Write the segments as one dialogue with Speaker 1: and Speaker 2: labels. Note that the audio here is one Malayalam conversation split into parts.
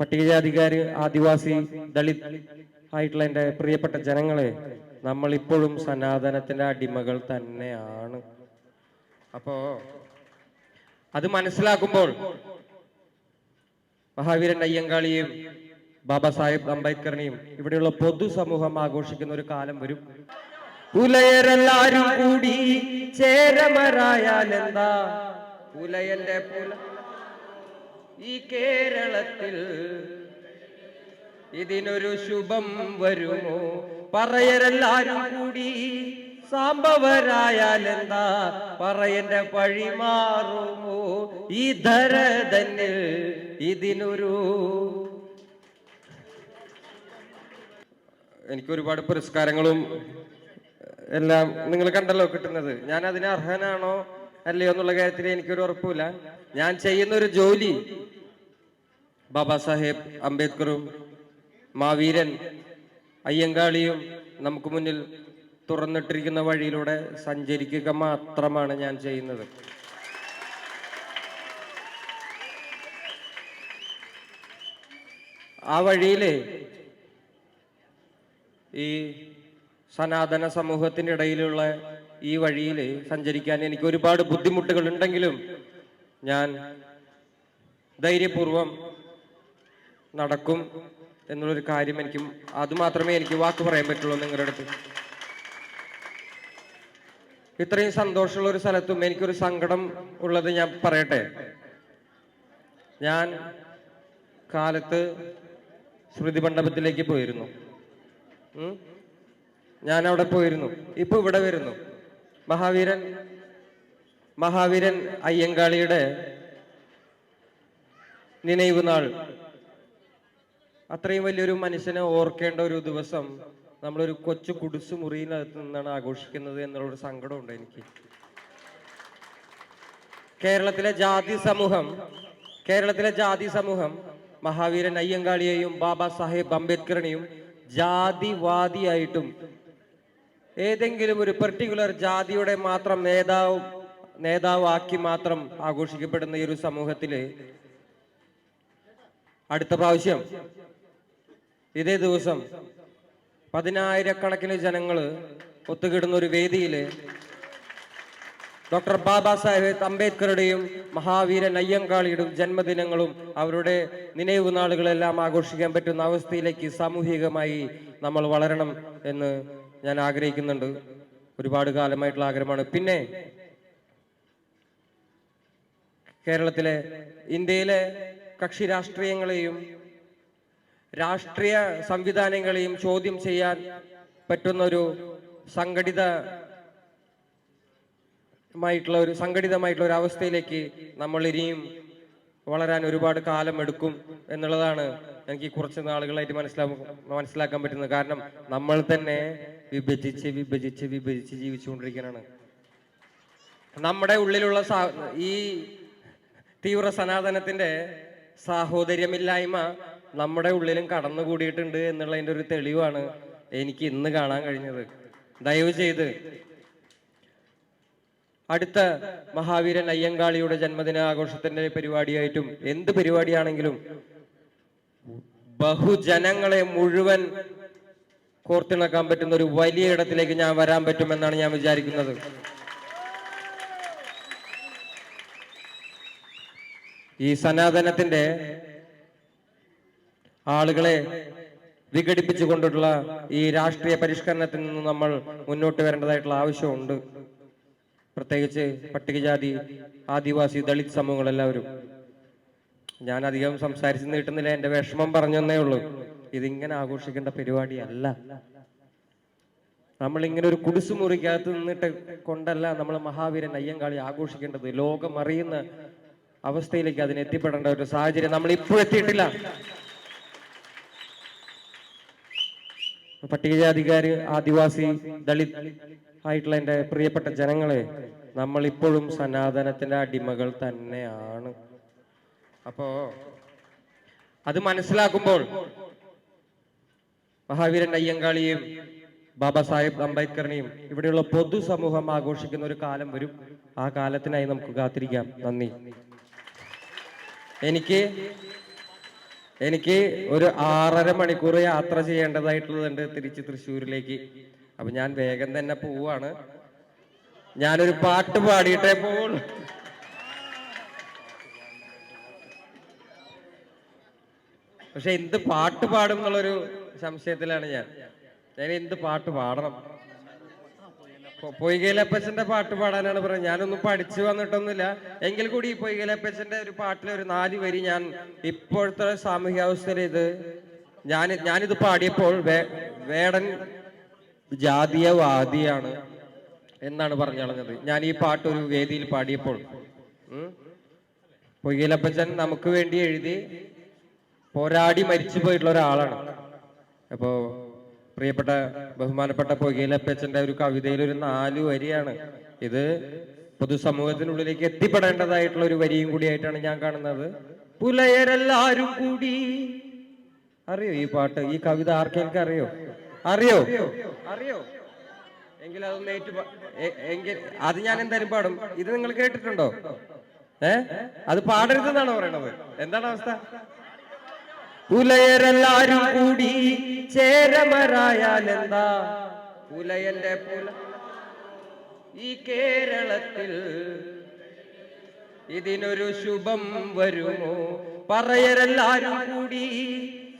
Speaker 1: പട്ടികജാതിക്കാര് ആദിവാസി ദളിത് ആയിട്ടുള്ള എന്റെ പ്രിയപ്പെട്ട ജനങ്ങളെ നമ്മൾ ഇപ്പോഴും സനാതനത്തിന്റെ അടിമകൾ തന്നെയാണ്. അപ്പോ അത് മനസ്സിലാക്കുമ്പോൾ മഹാവീരൻ അയ്യങ്കാളിയും ബാബാ സാഹിബ് അംബേദ്കറിനെയും ഇവിടെയുള്ള പൊതുസമൂഹം ആഘോഷിക്കുന്ന ഒരു കാലം വരും. പുലയരെല്ലാരും കൂടി ചേരമരായാലെന്താ പുലയന്റെ പുല ഈ കേരളത്തിൽ ഇതിനൊരു ശുഭം വരുമോ? പറയരെല്ലാരും കൂടി സാമ്പവരായാൽ എന്താ? പറയന്റെ പഴി മാറുമോ? ഈ ധര ഇതിനൊരു എനിക്ക് ഒരുപാട് പുരസ്കാരങ്ങളും എല്ലാം നിങ്ങൾ കണ്ടല്ലോ കിട്ടുന്നത്. ഞാൻ അതിന് അർഹനാണോ? അല്ലയോ എന്നുള്ള കാര്യത്തിൽ എനിക്കൊരു ഉറപ്പില്ല ഞാൻ ചെയ്യുന്ന ഒരു ജോലി ബാബാ സാഹേബ് അംബേദ്കറും മാവീരൻ അയ്യങ്കാളിയും നമുക്ക് മുന്നിൽ തുറന്നിട്ടിരിക്കുന്ന വഴിയിലൂടെ സഞ്ചരിക്കുക മാത്രമാണ് ഞാൻ ചെയ്യുന്നത്. ആ വഴിയിൽ ഈ സനാതന സമൂഹത്തിന്റെ ഇടയിലുള്ള ഈ വഴിയിൽ സഞ്ചരിക്കാൻ എനിക്ക് ഒരുപാട് ബുദ്ധിമുട്ടുകൾ ഉണ്ടെങ്കിലും ഞാൻ ധൈര്യപൂർവം നടക്കും എന്നുള്ളൊരു കാര്യം എനിക്ക് അതുമാത്രമേ എനിക്ക് വാക്ക് പറയാൻ പറ്റുള്ളൂ നിങ്ങളുടെ അടുത്ത്. ഇത്രയും സന്തോഷമുള്ള ഒരു സ്ഥലത്തും എനിക്കൊരു സങ്കടം ഉള്ളത് ഞാൻ പറയട്ടെ. ഞാൻ കാലത്ത് ശ്രുതി മണ്ഡപത്തിലേക്ക് പോയിരുന്നു. ഞാൻ അവിടെ പോയിരുന്നു. ഇപ്പൊ ഇവിടെ വരുന്നു. മഹാവീരൻ മഹാവീരൻ അയ്യങ്കാളിയുടെ നിனைവ് നാൾ. അത്രയും വലിയൊരു മനുഷ്യനെ ഓർക്കേണ്ട ഒരു ദിവസം നമ്മളൊരു കൊച്ചു കുടിസു മുറിയിനകത്ത് നിന്നാണ് ആഘോഷിക്കുന്നത് എന്നുള്ളൊരു സങ്കടമുണ്ട് എനിക്ക്. കേരളത്തിലെ ജാതി സമൂഹം കേരളത്തിലെ ജാതി സമൂഹം മഹാവീരൻ അയ്യങ്കാളിയെയും ബാബാ സാഹേബ് അംബേദ്കറിനെയും ജാതിവാദിയായിട്ടും ഏതെങ്കിലും ഒരു പെർട്ടിക്കുലർ ജാതിയുടെ മാത്രം നേതാവ് നേതാവാക്കി മാത്രം ആഘോഷിക്കപ്പെടുന്ന ഈ ഒരു സമൂഹത്തിൽ അടുത്ത പ്രാവശ്യം ഇതേ ദിവസം പതിനായിരക്കണക്കിന് ജനങ്ങൾ ഒത്തുകിടുന്ന ഒരു വേദിയിൽ ഡോക്ടർ ബാബാ സാഹേബ് അംബേദ്കറുടെയും മഹാവീരൻ അയ്യങ്കാളിയുടെയും ജന്മദിനങ്ങളും അവരുടെ നിனைവ് നാളുകളെല്ലാം ആഘോഷിക്കാൻ പറ്റുന്ന അവസ്ഥയിലേക്ക് സാമൂഹികമായി നമ്മൾ വളരണം എന്ന് ഞാൻ ആഗ്രഹിക്കുന്നുണ്ട്. ഒരുപാട് കാലമായിട്ടുള്ള ആഗ്രഹമാണ്. പിന്നെ കേരളത്തിലെ ഇന്ത്യയിലെ കക്ഷി രാഷ്ട്രീയങ്ങളെയും രാഷ്ട്രീയ സംവിധാനങ്ങളെയും ചോദ്യം ചെയ്യാൻ പറ്റുന്ന ഒരു സംഘടിത മായിട്ടുള്ള ഒരു സംഘടിതമായിട്ടുള്ള ഒരു അവസ്ഥയിലേക്ക് നമ്മൾ ഇനിയും വളരാൻ ഒരുപാട് കാലം എടുക്കും എന്നുള്ളതാണ് എനിക്ക് കുറച്ച് നാളുകളായിട്ട് മനസ്സിലാക്കാൻ മനസ്സിലാക്കാൻ പറ്റുന്നത്. കാരണം നമ്മൾ തന്നെ വിഭജിച്ച് വിഭജിച്ച് വിഭജിച്ച് ജീവിച്ചുകൊണ്ടിരിക്കാനാണ് നമ്മുടെ ഉള്ളിലുള്ള ഈ തീവ്ര സനാതനത്തിന്റെ സാഹോദര്യമില്ലായ്മ നമ്മുടെ ഉള്ളിലും കടന്നുകൂടിയിട്ടുണ്ട് എന്നുള്ളതിന്റെ ഒരു തെളിവാണ് എനിക്ക് ഇന്ന് കാണാൻ കഴിഞ്ഞത്. ദയവ് ചെയ്ത് അടുത്ത മഹാവീരൻ അയ്യങ്കാളിയുടെ ജന്മദിന ആഘോഷത്തിന്റെ പരിപാടിയായിട്ടും എന്ത് പരിപാടിയാണെങ്കിലും ബഹുജനങ്ങളെ മുഴുവൻ കോർത്തിണക്കാൻ പറ്റുന്ന ഒരു വലിയ ഇടത്തിലേക്ക് ഞാൻ വരാൻ പറ്റുമെന്നാണ് ഞാൻ വിചാരിക്കുന്നത്. ഈ സനാതനത്തിന്റെ ആളുകളെ വിഘടിപ്പിച്ചു വിഘടിപ്പിച്ചുകൊണ്ടുള്ള ഈ രാഷ്ട്രീയ പരിഷ്കരണത്തിൽ നിന്ന് നമ്മൾ മുന്നോട്ട് വരേണ്ടതായിട്ടുള്ള ആവശ്യമുണ്ട്. പ്രത്യേകിച്ച് പട്ടികജാതി ആദിവാസി ദളിത് സമൂഹങ്ങളെല്ലാവരും. ഞാൻ അധികം സംസാരിച്ച് നീട്ടുന്നില്ല എന്റെ വിഷമം പറഞ്ഞേ ഉള്ളൂ. ഇതിങ്ങനെ ആഘോഷിക്കേണ്ട പരിപാടിയല്ല. നമ്മൾ ഇങ്ങനെ ഒരു കുടിസുമുറിക്കകത്ത് നിന്നിട്ട് കൊണ്ടല്ല നമ്മൾ മഹാവീരൻ അയ്യങ്കാളി ആഘോഷിക്കേണ്ടത്. ലോകം അറിയുന്ന അവസ്ഥയിലേക്ക് അതിന് എത്തിപ്പെടേണ്ട ഒരു സാഹചര്യം നമ്മൾ ഇപ്പോഴും എത്തിയിട്ടില്ല. പട്ടികജാതിക്കാര് ആദിവാസി ദളിത് ആയിട്ടുള്ള എന്റെ പ്രിയപ്പെട്ട ജനങ്ങളെ നമ്മൾ ഇപ്പോഴും സനാതനത്തിന്റെ അടിമകൾ തന്നെയാണ്. അപ്പോ അത് മനസ്സിലാക്കുമ്പോൾ മഹാവീരൻ അയ്യങ്കാളിയും ബാബാ സാഹിബ് അംബേദ്കറിനെയും ഇവിടെയുള്ള പൊതുസമൂഹം ആഘോഷിക്കുന്ന ഒരു കാലം വരും. ആ കാലത്തിനായി നമുക്ക് കാത്തിരിക്കാം. നന്ദി. എനിക്ക് എനിക്ക് ഒരു ആറര മണിക്കൂർ യാത്ര ചെയ്യേണ്ടതായിട്ടുള്ളതുണ്ട് തിരിച്ച് തൃശ്ശൂരിലേക്ക്. അപ്പൊ ഞാൻ വേഗം തന്നെ പോവാണ്. ഞാനൊരു പാട്ട് പാടിയിട്ടേ പോവുള്ളൂ. പക്ഷെ എന്ത് പാട്ട് പാടും എന്നുള്ളൊരു സംശയത്തിലാണ് ഞാൻ. ഞാൻ എന്ത് പാട്ട് പാടണം? പൊയ്കയിലപ്പച്ചന്റെ പാട്ട് പാടാനാണ് പറയുന്നത് ഞാനൊന്നും പഠിച്ചു വന്നിട്ടൊന്നുമില്ല. എങ്കിൽ കൂടി ഈ പൊയ്കയിലപ്പച്ചന്റെ ഒരു പാട്ടിലെ ഒരു നാല് വരി ഞാൻ ഇപ്പോഴത്തെ സാമൂഹ്യാവസ്ഥയിൽ ഇത് ഞാൻ ഞാനിത് പാടിയപ്പോൾ വേടൻ ജാതീയവാദിയാണ് എന്നാണ് പറഞ്ഞു കളഞ്ഞത് ഞാൻ ഈ പാട്ട് ഒരു വേദിയിൽ പാടിയപ്പോൾ. പൊയ്കയിലപ്പച്ചൻ നമുക്ക് വേണ്ടി എഴുതി പോരാടി മരിച്ചു പോയിട്ടുള്ള ഒരാളാണ്. അപ്പോ പ്രിയപ്പെട്ട ബഹുമാനപ്പെട്ട പൊയ്കയിലപ്പച്ചന്റെ ഒരു കവിതയിൽ ഒരു നാല് വരിയാണ്. ഇത് പൊതുസമൂഹത്തിനുള്ളിലേക്ക് എത്തിപ്പെടേണ്ടതായിട്ടുള്ള ഒരു വരിയും കൂടിയായിട്ടാണ് ഞാൻ കാണുന്നത്. പുലയരെല്ലാരും കൂടി. അറിയോ ഈ പാട്ട്? ഈ കവിത ആർക്കെങ്കിലും അറിയോ? അറിയോ? അറിയോ? എങ്കിൽ അതൊന്ന് ഏറ്റു എങ്കിൽ അത് ഞാൻ എന്തായാലും പാടും. ഇത് നിങ്ങൾ കേട്ടിട്ടുണ്ടോ? ഏ? അത് പാടരുതെന്നാണ് പറയണത്? എന്താണ് അവസ്ഥ? പുലയരെല്ലാരും കൂടി ചേരമരായാൽ എന്താ പുലയന്റെ പുല ഈ കേരളത്തിൽ ഇതിനൊരു ശുഭം വരുമോ? പറയരെല്ലാരും കൂടി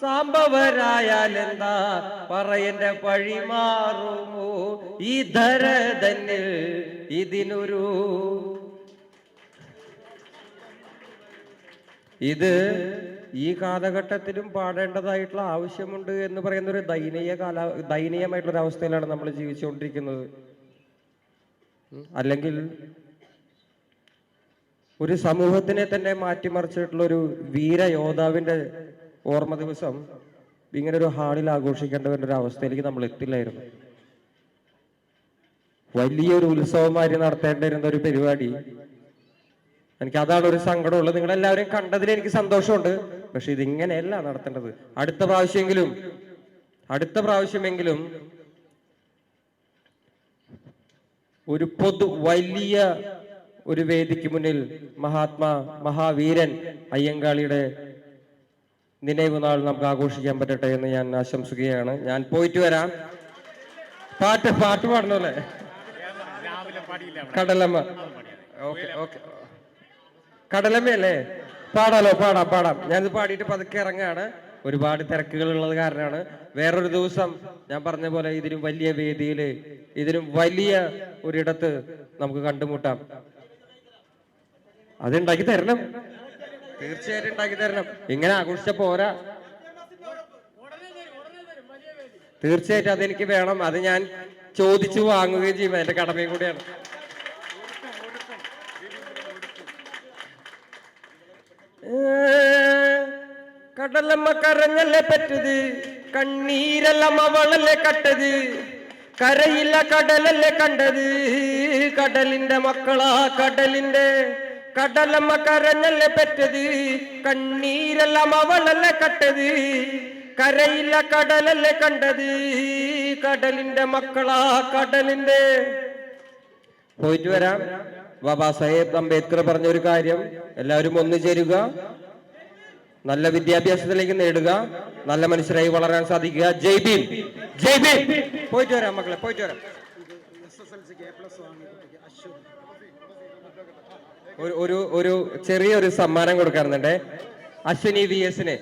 Speaker 1: സാമ്പവരായാലെന്താ? പറയന്റെ പഴി മാറുമോ? ഈ ധര തന്നിൽ ഇതിനൊരു ഇത് ഈ കാലഘട്ടത്തിലും പാടേണ്ടതായിട്ടുള്ള ആവശ്യമുണ്ട് എന്ന് പറയുന്ന ഒരു ദയനീയ കാല ദയനീയമായിട്ടുള്ള ഒരു അവസ്ഥയിലാണ് നമ്മൾ ജീവിച്ചുകൊണ്ടിരിക്കുന്നത്. അല്ലെങ്കിൽ ഒരു സമൂഹത്തിനെ തന്നെ മാറ്റിമറിച്ചിട്ടുള്ള ഒരു വീരയോദ്ധാവിന്റെ ഓർമ്മ ദിവസം ഇങ്ങനെ ഒരു ഹാളിൽ ആഘോഷിക്കേണ്ട ഒരു അവസ്ഥയിലേക്ക് നമ്മൾ എത്തില്ലായിരുന്നു വലിയൊരു ഉത്സവമാരി നടത്തേണ്ടിരുന്ന ഒരു പരിപാടി എനിക്ക് അതാണ് ഒരു സങ്കടമുള്ളത്. നിങ്ങൾ എല്ലാവരും കണ്ടതിൽ എനിക്ക് സന്തോഷമുണ്ട്. പക്ഷെ ഇതിങ്ങനെയല്ല നടത്തേണ്ടത്. അടുത്ത പ്രാവശ്യമെങ്കിലും അടുത്ത പ്രാവശ്യമെങ്കിലും ഒരു പൊതു വലിയ ഒരു വേദിക്ക് മുന്നിൽ മഹാത്മാ മഹാവീരൻ അയ്യങ്കാളിയുടെ നിലവ് നാൾ നമുക്ക് ആഘോഷിക്കാൻ പറ്റട്ടെ എന്ന് ഞാൻ ആശംസിക്കുകയാണ്. ഞാൻ പോയിട്ട് വരാം. പാട്ട് പാട്ട് പാടണല്ലേ കടലമ്മ. Okay okay. കടലമ്മയല്ലേ? പാടാലോ പാടാം പാടാം. ഞാനിത് പാടിയിട്ട് പതുക്കെ ഇറങ്ങാണ്. ഒരുപാട് തിരക്കുകൾ ഉള്ളത് കാരണമാണ്. വേറൊരു ദിവസം ഞാൻ പറഞ്ഞ പോലെ ഇതിനും വലിയ വേദിയിൽ ഇതിനും വലിയ ഒരിടത്ത് നമുക്ക് കണ്ടുമുട്ടാം. അതുണ്ടാക്കി തരണം. തീർച്ചയായിട്ടും ഉണ്ടാക്കി തരണം. ഇങ്ങനെ ആഘോഷിച്ച പോരാ. തീർച്ചയായിട്ടും അതെനിക്ക് വേണം. അത് ഞാൻ ചോദിച്ചു വാങ്ങുകയും ചെയ്യും. എന്റെ കടമയും കൂടിയാണ്. കടലമ്മ കരഞ്ഞല്ലേ പറ്റത്? കണ്ണീരെല്ലാം അവളല്ലേ കട്ടത്? കരയില്ല കടലല്ലേ കണ്ടത്? കടലിന്റെ മക്കളാ കടലിന്റെ കടലമ്മ കരഞ്ഞല്ലേ പറ്റത്? കണ്ണീരെല്ലാം അവളല്ലേ കട്ടത്? കരയില്ല കടലല്ലേ കണ്ടത്? കടലിന്റെ മക്കളാ കടലിന്റെ പോയിട്ട് വരാം. ബാബാ സാഹേബ് അംബേദ്കർ പറഞ്ഞ ഒരു കാര്യം. എല്ലാവരും ഒന്നു ചേരുക. നല്ല വിദ്യാഭ്യാസത്തിലേക്ക് നേടുക നല്ല മനുഷ്യരായി വളരാൻ സാധിക്കുക. ജയ് ഭീം. ജയ് ഭീം. പോയിട്ട് വരാം മക്കളെ പോയിട്ട് വരാം. ഒരു ഒരു ചെറിയൊരു സമ്മാനം കൊടുക്കാറുണ്ട്. അശ്വിനി വി എസിന്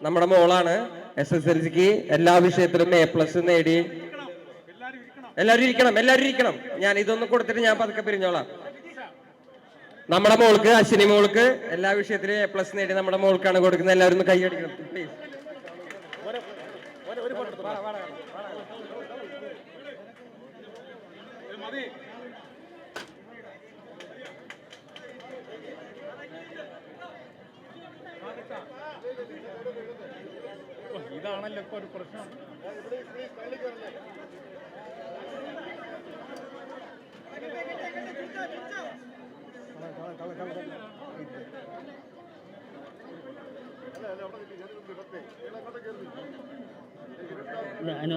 Speaker 1: നമ്മുടെ മോളാണ് എസ് എസ് എൽ സിക്ക് എല്ലാ വിഷയത്തിലും എ പ്ലസ് നേടി. എല്ലാവരും ഇരിക്കണം. എല്ലാവരും ഇരിക്കണം. ഞാൻ ഇതൊന്നും കൊടുത്തിട്ട് ഞാൻ പതുക്കെ പിരിഞ്ഞോളാം. നമ്മുടെ മോൾക്ക് അശ്വിനി മോൾക്ക് എല്ലാ വിഷയത്തിലും എ പ്ലസ് നേടി നമ്മുടെ മോൾക്കാണ് കൊടുക്കുന്നത് എല്ലാവരും ഒന്ന് കൈയടിക്കണം പ്ലീസ്
Speaker 2: ഇതാണല്ലോ ഇപ്പൊ ഒരു പ്രശ്നം
Speaker 3: না